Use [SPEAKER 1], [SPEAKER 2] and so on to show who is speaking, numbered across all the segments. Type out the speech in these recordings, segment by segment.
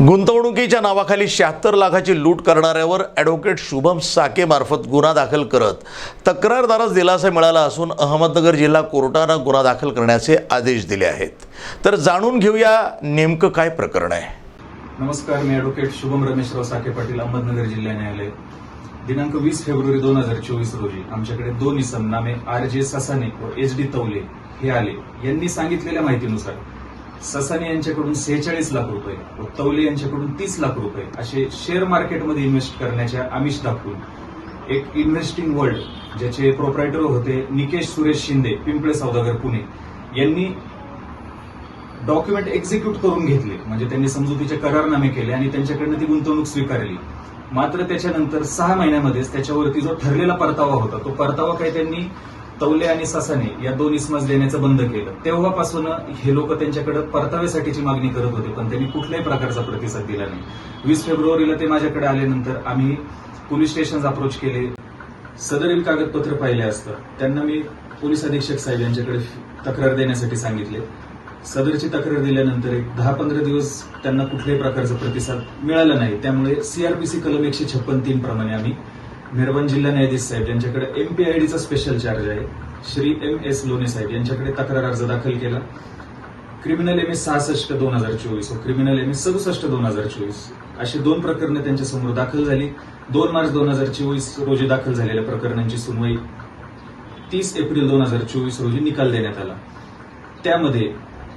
[SPEAKER 1] गुंतवणुकीच्या नावाखाली शहात्तर लाखाची लूट करणाऱ्यावर ॲडव्होकेट शुभम साकेमार्फत गुन्हा दाखल करत तक्रारदारास दिलासा मिळाला असून अहमदनगर जिल्हा कोर्टानं गुन्हा दाखल करण्याचे आदेश दिले आहेत. तर जाणून घेऊया नेमकं काय प्रकरण आहे.
[SPEAKER 2] नमस्कार मी ॲडव्होकेट शुभम रमेशराव साखे पाटील अहमदनगर जिल्हा न्यायालय. दिनांक वीस फेब्रुवारी दोन हजार चोवीस रोजी आमच्याकडे दोन इसम नामे आर जे ससाने व एच डी तवले हे आले. यांनी सांगितलेल्या माहितीनुसार ससाने यांच्याकडून सेहेचाळीस लाख रुपये व तवले यांच्याकडून तीस लाख रुपये असे शेअर मार्केटमध्ये इन्व्हेस्ट करण्याच्या आमिष दाखवून एक इन्व्हेस्टिंग वर्ल्ड ज्याचे प्रोप्रायटर होते निकेश सुरेश शिंदे पिंपळे सौदागर पुणे यांनी डॉक्युमेंट एक्झिक्यूट करून घेतले. म्हणजे त्यांनी समजुतीचे करारनामे केले आणि त्यांच्याकडनं ती गुंतवणूक स्वीकारली. मात्र त्याच्यानंतर सहा महिन्यामध्येच त्याच्यावरती जो ठरलेला परतावा होता तो परतावा काही त्यांनी तवले आणि ससाने या दोन इसमास देण्याचं बंद केलं. तेव्हापासून हे लोक त्यांच्याकडे परताव्यासाठीची मागणी करत होते पण त्यांनी कुठल्याही प्रकारचा प्रतिसाद दिला नाही. वीस फेब्रुवारीला ते माझ्याकडे आल्यानंतर आम्ही पोलीस स्टेशन अप्रोच केले. सदरील कागदपत्र पाहिले असतं. त्यांना मी पोलीस अधीक्षक साहेब यांच्याकडे तक्रार देण्यासाठी सांगितले. सदरची तक्रार दिल्यानंतर एक दहा पंधरा दिवस त्यांना कुठल्याही प्रकारचा प्रतिसाद मिळाला नाही. त्यामुळे सीआरपीसी कलम एकशे छप्पन तीन प्रमाणे आम्ही मेरबन जिल्हा न्यायाधीश साहेब यांच्याकडे एमपीआयडीचा स्पेशल चार्ज आहे. श्री एम एस लोणे साहेब यांच्याकडे तक्रार अर्ज दाखल केला. क्रिमिनल एम एस सहासष्ट दोन हजार चोवीस व क्रिमिनल एम एस सदुसष्ट दोन हजार चोवीस अशी दोन प्रकरणं त्यांच्यासमोर दाखल झाली. दोन मार्च दोन हजार चोवीस रोजी दाखल झालेल्या प्रकरणांची सुनवाई तीस एप्रिल दोन हजार चोवीस रोजी निकाल देण्यात आला. त्यामध्ये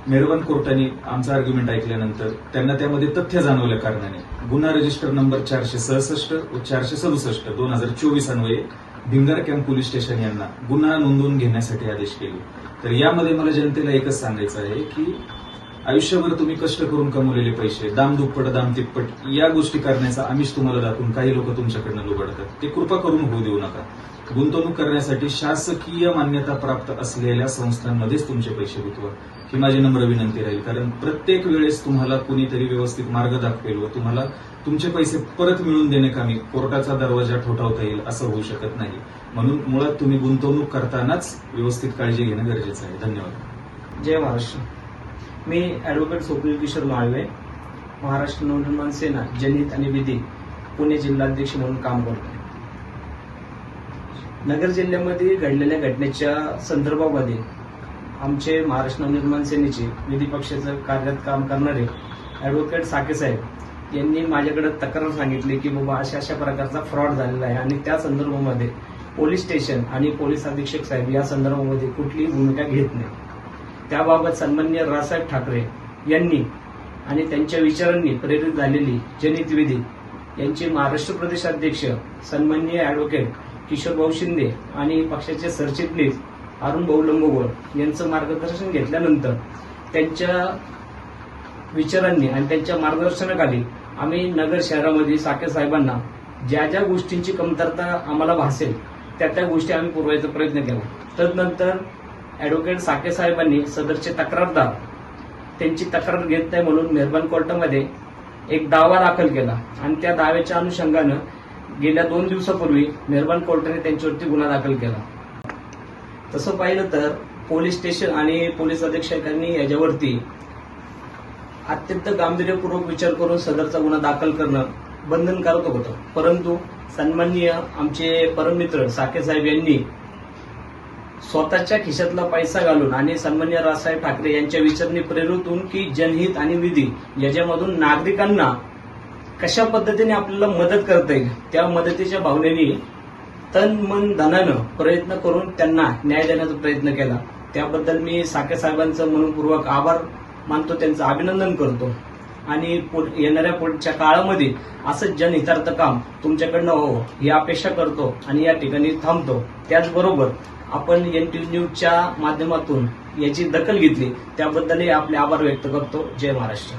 [SPEAKER 2] मेरवन कोर्टाने आमचा आर्ग्युमेंट ऐकल्यानंतर त्यांना त्यामध्ये तथ्य जाणवल्या कारणाने गुन्हा रजिस्टर नंबर चारशे सहासष्ट व चारशे सदुसष्ट दोन हजार चोवीस अन्वये भिंगार कॅम्प पोलीस स्टेशन यांना गुन्हा नोंदवून घेण्यासाठी आदेश केले. तर यामध्ये मला जनतेला एकच सांगायचं आहे की आयुष्यभर तुम्ही कष्ट करून कमवलेले पैसे दाम दुप्पट दाम तिप्पट या गोष्टी करण्याचा आमिष तुम्हाला दाखवून काही लोक तुमच्याकडनं लुबडतात. ते कृपा करून होऊ देऊ नका. गुंतवणूक करण्यासाठी शासकीय मान्यता प्राप्त असलेल्या संस्थांमध्येच तुमचे पैसे गुंतवा. ही माझी नम्र विनंती राहील. कारण प्रत्येक वेळेस तुम्हाला कुणीतरी व्यवस्थित मार्ग दाखवेल व तुम्हाला तुमचे पैसे परत मिळवून देणेकामी कोर्टाचा दरवाजा ठोठावता येईल असं होऊ शकत नाही. म्हणून मुळात तुम्ही गुंतवणूक करतानाच व्यवस्थित काळजी घेणं गरजेचं आहे. धन्यवाद.
[SPEAKER 3] जय महाराष्ट्र. मी ॲडव्होकेट स्वप्नील किशोर माळवे महाराष्ट्र नवनिर्माण सेना जनित आणि विधी पुणे जिल्हाध्यक्ष म्हणून काम करतो. नगर जिल्ह्यामध्ये घडलेल्या घटनेच्या संदर्भामध्ये आमचे महाराष्ट्र निर्माण सेनेचे विधी पक्षाचं कार्यात काम करणारे ॲडव्होकेट साके साहेब यांनी माझ्याकडे तक्रार सांगितली की बाबा अशा अशा प्रकारचा फ्रॉड झालेला आहे आणि त्या संदर्भामध्ये पोलीस स्टेशन आणि पोलीस अधीक्षक साहेब या संदर्भामध्ये कुठलीही भूमिका घेत नाही. त्याबाबत सन्मान्य रासाहेब ठाकरे यांनी आणि त्यांच्या विचारांनी प्रेरित झालेली जनित विधी यांचे महाराष्ट्र प्रदेशाध्यक्ष सन्मान्य सन्माननीय ॲडव्होकेट किशोरभाऊ शिंदे आणि पक्षाचे सरचिटणीस अरुण भाऊ लंबोगोळ यांचं मार्गदर्शन घेतल्यानंतर त्यांच्या विचारांनी आणि त्यांच्या मार्गदर्शनाखाली आम्ही नगर शहरामध्ये साके साहेबांना ज्या ज्या गोष्टींची कमतरता आम्हाला भासेल त्या त्या गोष्टी आम्ही पुरवायचा प्रयत्न केला. तदनंतर ॲडव्होकेट साके साहेबांनी सदरचे तक्रारदार त्यांची तक्रार घेत नाही म्हणून मेहरबान कोर्टामध्ये एक दावा दाखल केला आणि त्या दाव्याच्या अनुषंगानं गेल्या दोन दिवसापूर्वी मेहरबान कोर्टाने त्यांच्यावरती गुन्हा दाखल केला. तसं पाहिलं तर पोलीस स्टेशन आणि पोलीस अधीक्षकांनी याच्यावरती अत्यंत गांभीर्यपूर्वक विचार करून सदरचा गुन्हा दाखल करणं बंधनकारक होतं. परंतु सन्माननीय आमचे परममित्र साके साहेब यांनी स्वतःच्या खिशातला पैसा घालून आणि सन्मान्य रावसाहेब ठाकरे यांच्या विचारणी प्रेरित होऊन की जनहित आणि विधी याच्यामधून नागरिकांना कशा पद्धतीने आपल्याला मदत करता येईल? त्या मदतीच्या भावनेने तन मन धनानं प्रयत्न करून त्यांना न्याय देण्याचा प्रयत्न केला. त्याबद्दल मी साके साहेबांचं मनपूर्वक आभार मानतो त्यांचं अभिनंदन करतो. आणि पुढ- येणाऱ्या पुढच्या काळामध्ये असंच जनहितार्थ काम तुमच्याकडनं हो ही अपेक्षा करतो आणि या ठिकाणी थांबतो. त्याचबरोबर आपण एन टी न्यूजच्या माध्यमातून याची दखल घेतली. त्याबद्दलही आपले आभार व्यक्त करतो. जय महाराष्ट्र.